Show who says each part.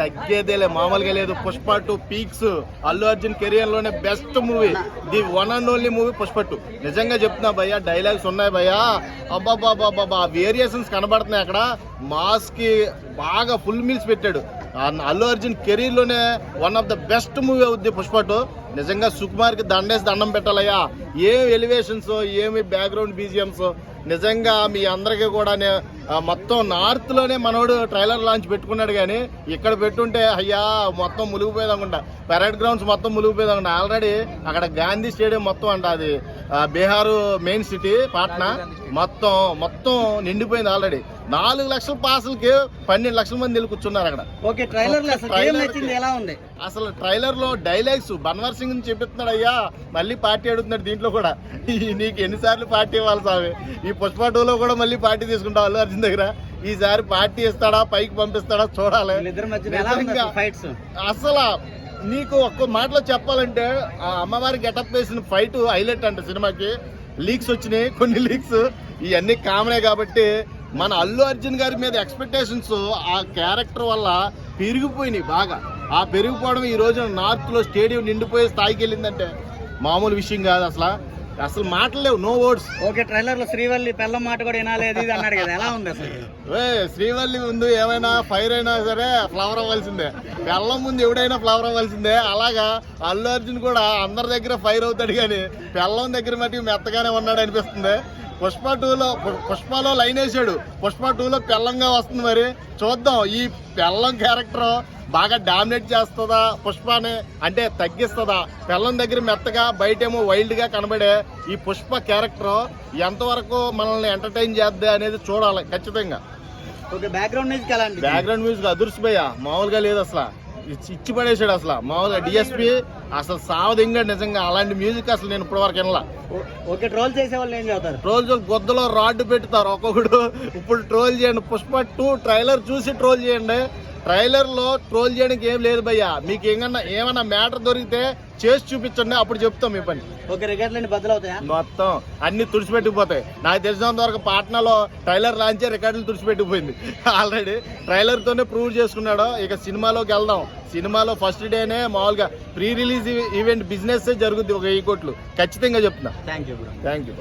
Speaker 1: తగ్గేదేలే మామూలుగా లేదు. Pushpa two peaks Allu Arjun కెరియర్లోనే best movie the one and only movie Pushpa two. నిజంగా చెప్తున్నా భయ్యా డైలాగ్స్ ఉన్నాయి భయ్యా. అబ్బాబాబాబా వేరియేషన్స్ కనబడుతున్నాయి అక్కడ. మాస్కి బాగా ఫుల్ మీల్స్ పెట్టాడు. Allu Arjun కెరీర్లోనే one of the best movie అవుద్ది పుష్ప టూ. నిజంగా సుకుమార్కి దండేసి దండం పెట్టాలయ్యా. ఏం ఎలివేషన్స్ ఏమి బ్యాక్గ్రౌండ్ బీజిఎంస్ నిజంగా మీ అందరికీ కూడా మొత్తం నార్త్లోనే మనోడు ట్రైలర్ లాంచ్ పెట్టుకున్నాడు కానీ ఇక్కడ పెట్టుంటే అయ్యా మొత్తం మునిగిపోయేది పెరేడ్ గ్రౌండ్స్ మొత్తం మునిగిపోయేదనుకుంటా ఆల్రెడీ అక్కడ గాంధీ స్టేడియం మొత్తం అంట అది. బీహారు మెయిన్ సిటీ పాట్నా మొత్తం మొత్తం నిండిపోయింది ఆల్రెడీ నాలుగు లక్షల పాసులకి పన్నెండు లక్షల మంది వెళ్ళి కూర్చున్నారు అక్కడ.
Speaker 2: ఓకే ట్రైలర్ ఎలా ఉంది?
Speaker 1: అసలు ట్రైలర్లో డైలాగ్స్ బన్వర్ సింగ్ చెప్పిస్తున్నాడు అయ్యా మళ్ళీ పార్టీ అడుగుతున్నాడు దీంట్లో కూడా. నీకు ఎన్నిసార్లు పార్టీ ఇవ్వాలి సామి? ఈ పుష్ప టూలో కూడా మళ్ళీ పార్టీ తీసుకుంటావు అల్లు అర్జున్ దగ్గర? ఈసారి పార్టీ ఇస్తాడా? పైకి పంపిస్తాడా? చూడాలి. అసలు నీకు ఒక్క మాటలో చెప్పాలంటే ఆ అమ్మవారి గెటప్ వేసిన ఫైట్ హైలైట్ అంట సినిమాకి. లీక్స్ వచ్చినాయి కొన్ని లీక్స్ ఇవన్నీ కామనే కాబట్టి మన అల్లు అర్జున్ గారి మీద ఎక్స్పెక్టేషన్స్ ఆ క్యారెక్టర్ వల్ల పెరిగిపోయినాయి బాగా. ఆ పెరిగిపోవడం ఈ రోజున నార్త్లో స్టేడియం నిండిపోయే స్థాయికి వెళ్ళిందంటే మామూలు విషయం కాదు అసలు. అసలు మాటలు లేవు నో వర్డ్స్
Speaker 2: ఓకే ట్రైలర్లో శ్రీవల్లి పెళ్ళం మాట కూడా వినాలి అది ఇది అన్నాడు కదా ఎలా ఉంది అసలు?
Speaker 1: ఏ శ్రీవల్లి ముందు ఏమైనా ఫైర్ అయినా సరే ఫ్లవర్ అవ్వాల్సిందే. పెళ్ళం ముందు ఎవడైనా ఫ్లవర్ అవ్వాల్సిందే. అలాగా అల్లు అర్జున్ కూడా అందరి దగ్గర ఫైర్ అవుతాడు కానీ పెళ్ళం దగ్గర మట్టి మెత్తగానే ఉన్నాడు అనిపిస్తుంది. పుష్ప టూలో పుష్పలో లైన్ వేసాడు. పుష్ప టూలో పెళ్ళంగా వస్తుంది మరి. చూద్దాం ఈ పెళ్ళం క్యారెక్టర్ బాగా డామినేట్ చేస్తుందా పుష్పని? అంటే తగ్గిస్తుందా? పెళ్ళం దగ్గర మెత్తగా బయటేమో వైల్డ్గా కనబడే ఈ పుష్ప క్యారెక్టర్ ఎంతవరకు మనల్ని ఎంటర్టైన్ చేద్దా అనేది చూడాలి ఖచ్చితంగా.
Speaker 2: Okay background music
Speaker 1: background music అదుర్సిపోయా మామూలుగా లేదు అసలు. ఇచ్చి పడేసాడు అసలు. మామూలుగా డిఎస్పి అసలు సావదింగాడు నిజంగా. అలాంటి మ్యూజిక్ అసలు నేను ఇప్పటివరకు వినలా.
Speaker 2: ఓకే ట్రోల్ చేసే వాళ్ళు ఏం చెబుతారు
Speaker 1: ట్రోల్ గొద్దలో రాడ్డు పెడతారు ఒక్కొక్కడు ఇప్పుడు ట్రోల్ చేయండి. పుష్ప టూ ట్రైలర్ చూసి ట్రోల్ చేయండి. ట్రైలర్లో ట్రోల్ చేయడానికి ఏం లేదు భయ్యా. మీకు ఏమన్నా ఏమన్నా మ్యాటర్ దొరికితే చేసి చూపించండి అప్పుడు చెప్తాం మీ పని.
Speaker 2: ఓకే రికార్డులన్నీ బద్దలవుతాయా?
Speaker 1: మొత్తం అన్ని తుడిచిపెట్టుకుపోతాయి నాకు తెలిసినంత వరకు పాట్నాలో ట్రైలర్ లాంచే రికార్డులు తుడిచిపెట్టుకుపోయింది ఆల్రెడీ ట్రైలర్ తోనే ప్రూవ్ చేసుకున్నాడు. ఇక సినిమాలోకి వెళ్దాం. సినిమాలో ఫస్ట్ డేనే మామూలుగా ప్రీ రిలీజ్ ఈవెంట్ బిజినెస్ జరుగుద్ది ఒక వెయ్యి కోట్లు. ఖచ్చితంగా చెప్తున్నా.
Speaker 2: Thank you
Speaker 1: thank you